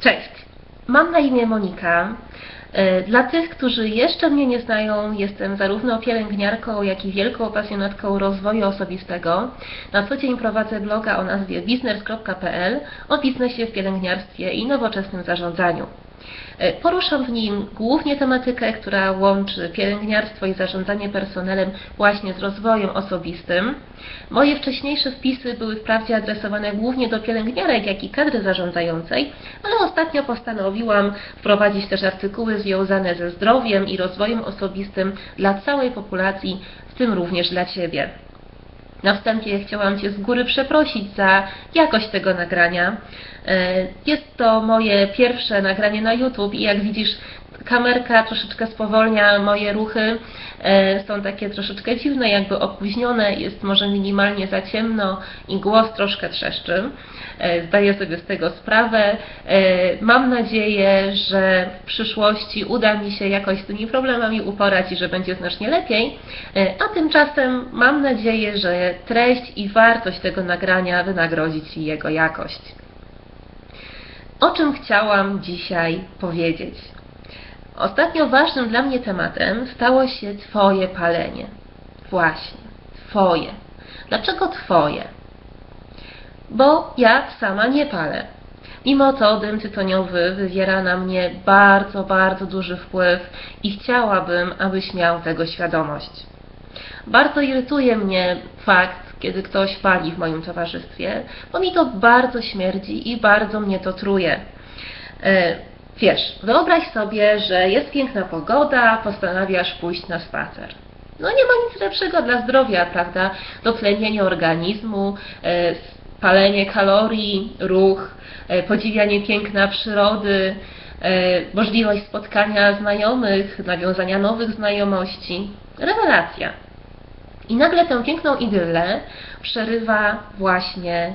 Cześć, mam na imię Monika. E, Dla tych, którzy jeszcze mnie nie znają, jestem zarówno pielęgniarką, jak i wielką pasjonatką rozwoju osobistego. Na co dzień prowadzę bloga o nazwie biznes.pl o biznesie w pielęgniarstwie i nowoczesnym zarządzaniu. E, Poruszam w nim głównie tematykę, która łączy pielęgniarstwo i zarządzanie personelem właśnie z rozwojem osobistym. Moje wcześniejsze wpisy były wprawdzie adresowane głównie do pielęgniarek, jak i kadry zarządzającej, ale ostatnio postanowiłam wprowadzić też artykuły związane ze zdrowiem i rozwojem osobistym dla całej populacji, w tym również dla Ciebie. Na wstępie chciałam Cię z góry przeprosić za jakość tego nagrania. E, Jest to moje pierwsze nagranie na YouTube i jak widzisz, kamerka troszeczkę spowolnia moje ruchy. E, Są takie troszeczkę dziwne, jakby opóźnione, jest może minimalnie za ciemno i głos troszkę trzeszczy. E, Zdaję sobie z tego sprawę. E, Mam nadzieję, że w przyszłości uda mi się jakoś z tymi problemami uporać i że będzie znacznie lepiej. A tymczasem mam nadzieję, że treść i wartość tego nagrania wynagrodzi Ci jego jakość. O czym chciałam dzisiaj powiedzieć? Ostatnio ważnym dla mnie tematem stało się Twoje palenie. Właśnie, Twoje. Dlaczego Twoje? Bo ja sama nie palę. Mimo to dym tytoniowy wywiera na mnie bardzo, bardzo duży wpływ i chciałabym, abyś miał tego świadomość. Bardzo irytuje mnie fakt, kiedy ktoś pali w moim towarzystwie, bo mi to bardzo śmierdzi i bardzo mnie to truje. Wiesz, wyobraź sobie, że jest piękna pogoda, postanawiasz pójść na spacer. No nie ma nic lepszego dla zdrowia, prawda? Dotlenienie organizmu, e, palenie kalorii, ruch, e, podziwianie piękna przyrody, e, możliwość spotkania znajomych, nawiązania nowych znajomości. Rewelacja. I nagle tę piękną idyllę przerywa właśnie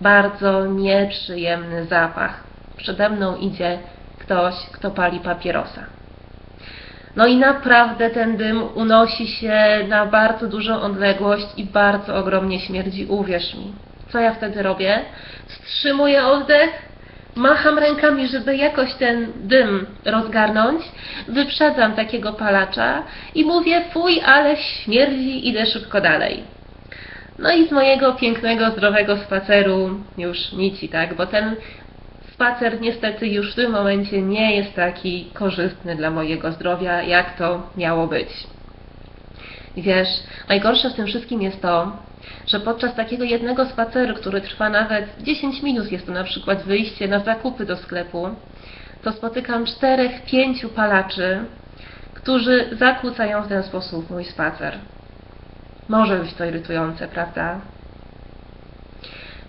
bardzo nieprzyjemny zapach. Przede mną idzie ktoś, kto pali papierosa. No i naprawdę ten dym unosi się na bardzo dużą odległość i bardzo ogromnie śmierdzi, uwierz mi. Co ja wtedy robię? Wstrzymuję oddech, macham rękami, żeby jakoś ten dym rozgarnąć, wyprzedzam takiego palacza i mówię, fuj, ale śmierdzi, idę szybko dalej. No i z mojego pięknego, zdrowego spaceru już nici, tak? Bo ten spacer niestety już w tym momencie nie jest taki korzystny dla mojego zdrowia, jak to miało być. Wiesz, najgorsze w tym wszystkim jest to, że podczas takiego jednego spaceru, który trwa nawet 10 minut, jest to na przykład wyjście na zakupy do sklepu, to spotykam czterech, pięciu palaczy, którzy zakłócają w ten sposób mój spacer. Może być to irytujące, prawda?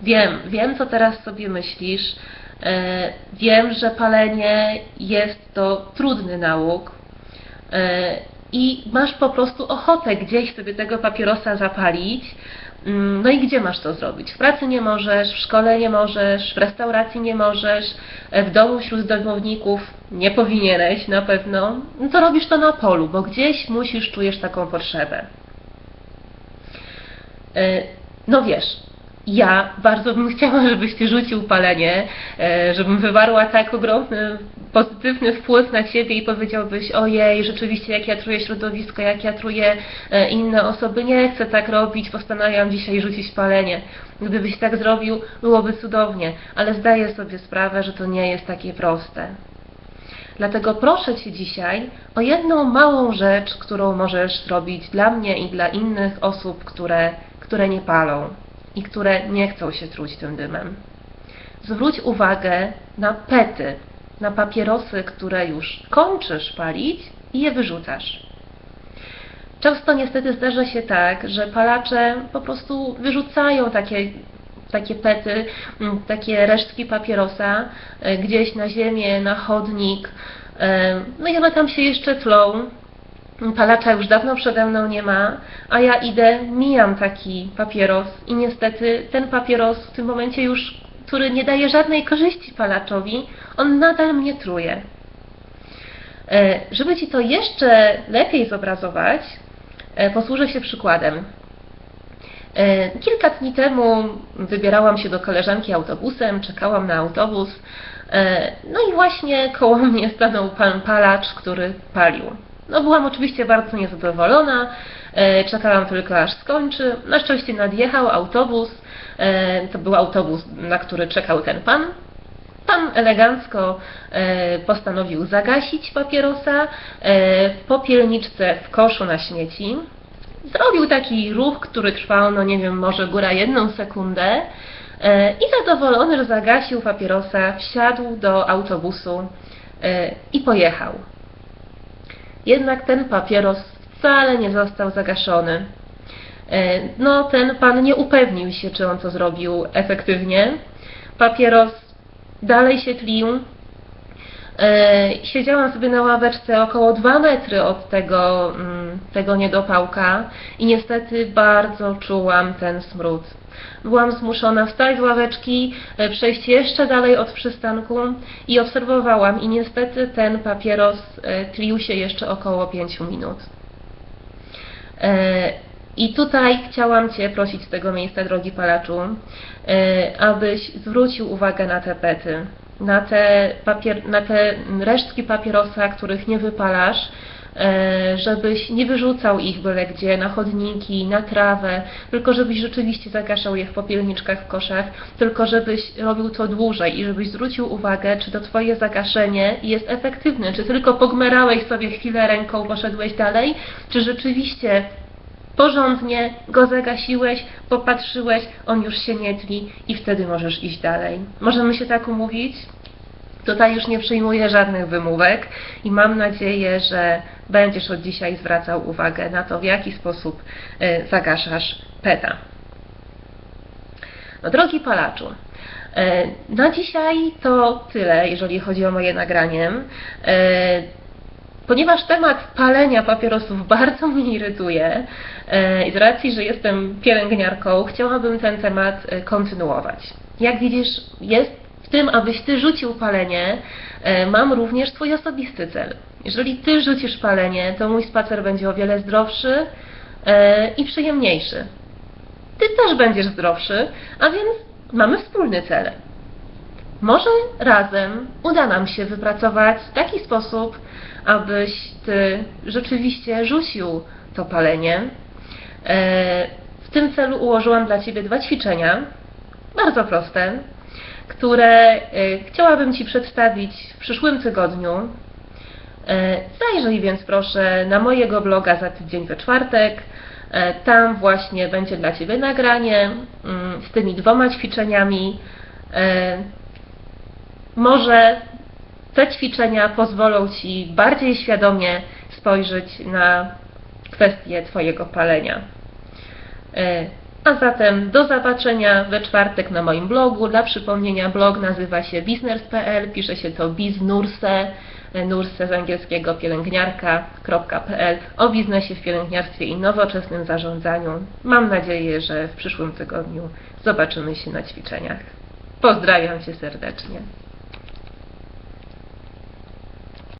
Wiem, wiem, co teraz sobie myślisz. E, Wiem, że palenie jest to trudny nauk e, i masz po prostu ochotę gdzieś sobie tego papierosa zapalić. Mm, No i gdzie masz to zrobić? W pracy nie możesz, w szkole nie możesz, w restauracji nie możesz, e, w domu wśród domowników nie powinieneś na pewno. No to robisz to na polu, bo gdzieś musisz, czujesz taką potrzebę. No wiesz, ja bardzo bym chciała, żebyś ty rzucił palenie, e, żebym wywarła tak ogromny, pozytywny wpływ na ciebie i powiedziałbyś, ojej, rzeczywiście jak ja truję środowisko, jak ja truję e, inne osoby, nie chcę tak robić, postanawiam dzisiaj rzucić palenie. Gdybyś tak zrobił, byłoby cudownie, ale zdaję sobie sprawę, że to nie jest takie proste. Dlatego proszę Cię dzisiaj o jedną małą rzecz, którą możesz zrobić dla mnie i dla innych osób, które, które nie palą i które nie chcą się truć tym dymem. Zwróć uwagę na pety, na papierosy, które już kończysz palić i je wyrzucasz. Często niestety zdarza się tak, że palacze po prostu wyrzucają takie, takie pety, mm, takie resztki papierosa e, gdzieś na ziemię, na chodnik. e, No i one tam się jeszcze tlą. Palacza już dawno przede mną nie ma, a ja idę, mijam taki papieros i niestety ten papieros w tym momencie już, który nie daje żadnej korzyści palaczowi, on nadal mnie truje. E, Żeby Ci to jeszcze lepiej zobrazować, e, posłużę się przykładem. E, Kilka dni temu wybierałam się do koleżanki autobusem, czekałam na autobus. No i właśnie koło mnie stanął pan palacz, który palił. No byłam oczywiście bardzo niezadowolona, e, czekałam tylko aż skończy. Na szczęście nadjechał autobus, e, to był autobus, na który czekał ten pan. Pan elegancko e, postanowił zagasić papierosa w popielniczce w koszu na śmieci. Zrobił taki ruch, który trwał, no nie wiem, może góra jedną sekundę i zadowolony, że zagasił papierosa, wsiadł do autobusu i pojechał. Jednak ten papieros wcale nie został zagaszony. E, No, ten pan nie upewnił się, czy on to zrobił efektywnie. Papieros dalej się tlił. E, Siedziałam sobie na ławeczce około 2 metry od tego, mm, tego niedopałka i niestety bardzo czułam ten smród. Byłam zmuszona wstać z ławeczki, e, przejść jeszcze dalej od przystanku i obserwowałam i niestety ten papieros e, tlił się jeszcze około 5 minut. E, I tutaj chciałam Cię prosić z tego miejsca, drogi palaczu, abyś zwrócił uwagę na te pety, na te, papier, na te resztki papierosa, których nie wypalasz, żebyś nie wyrzucał ich byle gdzie, na chodniki, na trawę, tylko żebyś rzeczywiście zagaszał je w popielniczkach, w koszach, tylko żebyś robił to dłużej i żebyś zwrócił uwagę, czy to Twoje zagaszenie jest efektywne, czy tylko pogmerałeś sobie chwilę ręką, poszedłeś dalej, czy rzeczywiście porządnie go zagasiłeś, popatrzyłeś, on już się nie tli i wtedy możesz iść dalej. Możemy się tak umówić? Tutaj już nie przyjmuję żadnych wymówek i mam nadzieję, że będziesz od dzisiaj zwracał uwagę na to, w jaki sposób e, zagaszasz peta. No, drogi palaczu, e, na dzisiaj to tyle, jeżeli chodzi o moje nagranie. E, Ponieważ temat palenia papierosów bardzo mnie irytuje i z racji, że jestem pielęgniarką, chciałabym ten temat kontynuować. Jak widzisz, jest tym, abyś Ty rzucił palenie, e, mam również Twój osobisty cel. Jeżeli Ty rzucisz palenie, to mój spacer będzie o wiele zdrowszy e, i przyjemniejszy. Ty też będziesz zdrowszy, a więc mamy wspólny cel. Może razem uda nam się wypracować taki sposób, abyś ty rzeczywiście rzucił to palenie. E, W tym celu ułożyłam dla ciebie dwa ćwiczenia, bardzo proste, które e, chciałabym ci przedstawić w przyszłym tygodniu. E, Zajrzyj więc proszę na mojego bloga za tydzień we czwartek. E, Tam właśnie będzie dla Ciebie nagranie mm, z tymi dwoma ćwiczeniami. Może te ćwiczenia pozwolą Ci bardziej świadomie spojrzeć na kwestię Twojego palenia. A zatem do zobaczenia we czwartek na moim blogu. Dla przypomnienia blog nazywa się bizners.pl, pisze się to biznurse, nurse z angielskiego pielęgniarka.pl o biznesie w pielęgniarstwie i nowoczesnym zarządzaniu. Mam nadzieję, że w przyszłym tygodniu zobaczymy się na ćwiczeniach. Pozdrawiam Cię serdecznie.